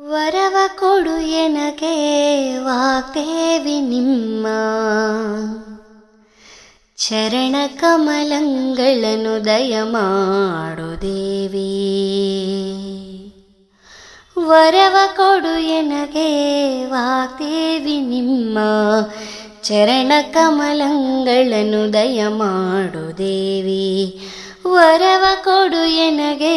ವರವ ಕೊಡು ಎನಗೆ ವಾಗ್ದೇವಿ ನಿಮ್ಮ ಚರಣ ಕಮಲಗಳನ್ನು ದಯಮಾಡು ದೇವಿ ವರವ ಕೊಡು ಎನಗೆ ವಾಗ್ದೇವಿ ನಿಮ್ಮ ಚರಣ ಕಮಲಗಳನ್ನು ದಯಮಾಡು ದೇವಿ ವರವ ಕೊಡು ಎನಗೆ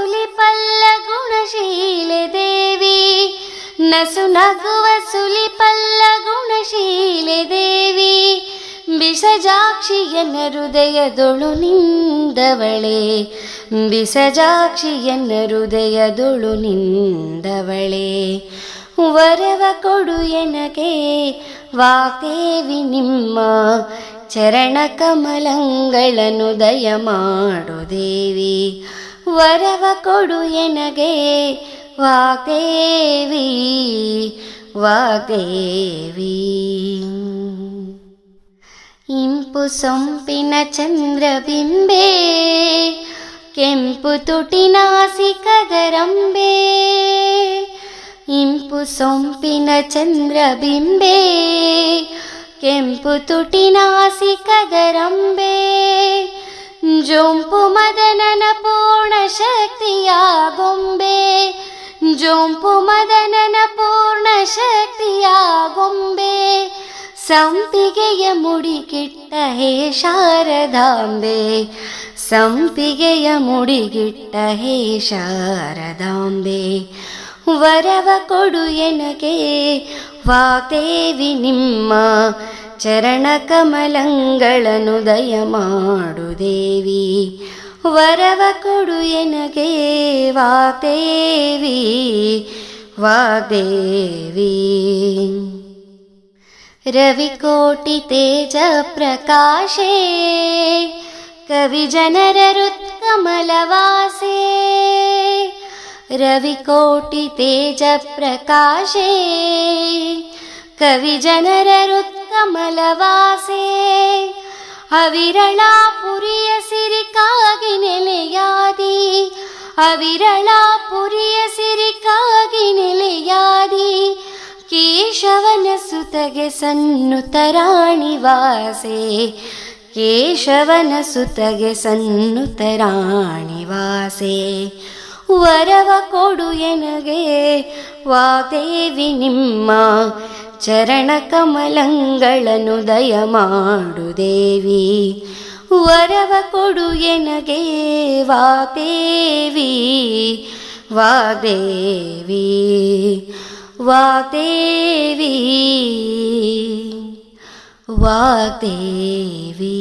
ಬಾಲೆ ಪಲ್ಲ ಗುಣಶೀಲೆ ದೇವಿ. ನಸು ನಗುವ ಸುಲಿಪಲ್ಲ ಗುಣಶೀಲೆ ದೇವಿ. ಬಿಸಜಾಕ್ಷಿಯನ್ನ ಹೃದಯದೊಳು ನಿಂದವಳೆ. ಬಿಸಜಾಕ್ಷಿಯನ್ನ ಹೃದಯದೊಳು ನಿಂದವಳೆ. ವರವ ಕೊಡು ಎನಗೆ, ವಾಗ್ದೇವಿ ನಿಮ್ಮ ಚರಣ ಕಮಲಗಳನ್ನು ದಯಮಾಡು ದೇವಿ. ವರವ ಕೊಡು ಎನಗೆ ವಾಗ್ದೇವಿ ವಾಗ್ದೇವಿ ಇಂಪು ಸೊಂಪಿನ ಚಂದ್ರಬಿಂಬೆ ಕೆಂಪು ತುಟಿನಾಸಿಕದರಂಬೆ ಇಂಪು ಸೊಂಪಿನ ಚಂದ್ರಬಿಂಬೆ ಕೆಂಪು ತುಟಿನಾಸಿಕದರಂಬೆ ಜೊಂಪು ಮದನನ ಪೂರ್ಣ ಶಕ್ತಿಯ ಗೊಂಬೆ. ಜೊಂಪು ಮದನನ ಪೂರ್ಣ ಶಕ್ತಿಯ ಗೊಂಬೆ. ಸಂಪಿಗೆಯ ಮುಡಿಗಿಟ್ಟ ಹೇ ಶಾರದಾಂಬೆ. ಸಂಪಿಗೆಯ ಮುಡಿಗಿಟ್ಟ ಹೇ ಶಾರದಾಂಬೆ. ವರವ ಕೊಡು ಎನಗೆ, ವಾಗ್ದೇವಿ ನಿಮ್ಮ. ಚರಣ ಕಮಲಗಳನ್ನು ದಯಮಾಡು ದೇವಿ. ವರವ ಕೊಡು ಎನಗೆ ವಾಗ್ದೇವಿ ವಾಗ್ದೇವಿ ರವಿಕೋಟಿ ತೇಜ ಪ್ರಕಾಶೇ ಕವಿ ಅವಿರಳ ಪುರಿಯ ಸಿರಿಕಾಗಿ ನೆಲೆಯಾದಿ. ಅವಿರಳ ಪುರಿಯ ಸಿರಿಕಾಗಿ ನೆಲೆಯಾದಿ. ಕೇಶವನ ಸುತಗೆ ಸನ್ನುತರಾಣಿ ವಾಸೆ. ಕೇಶವನ ಸುತಗೆ ಸನ್ನುತರಾಣಿ ವಾಸೆ. ವರವ ಕೊಡು ಎನಗೆ, ವಾದೇವಿ ನಿಮ್ಮ ಚರಣ ಕಮಲಗಳನ್ನು ದಯಮಾಡು ದೇವಿ ವರವ ಕೊಡು ಎನಗೆ ವಾದೇವಿ ವಾದೇವಿ ವಾಗ್ದೇವಿ ವಾಗ್ದೇವಿ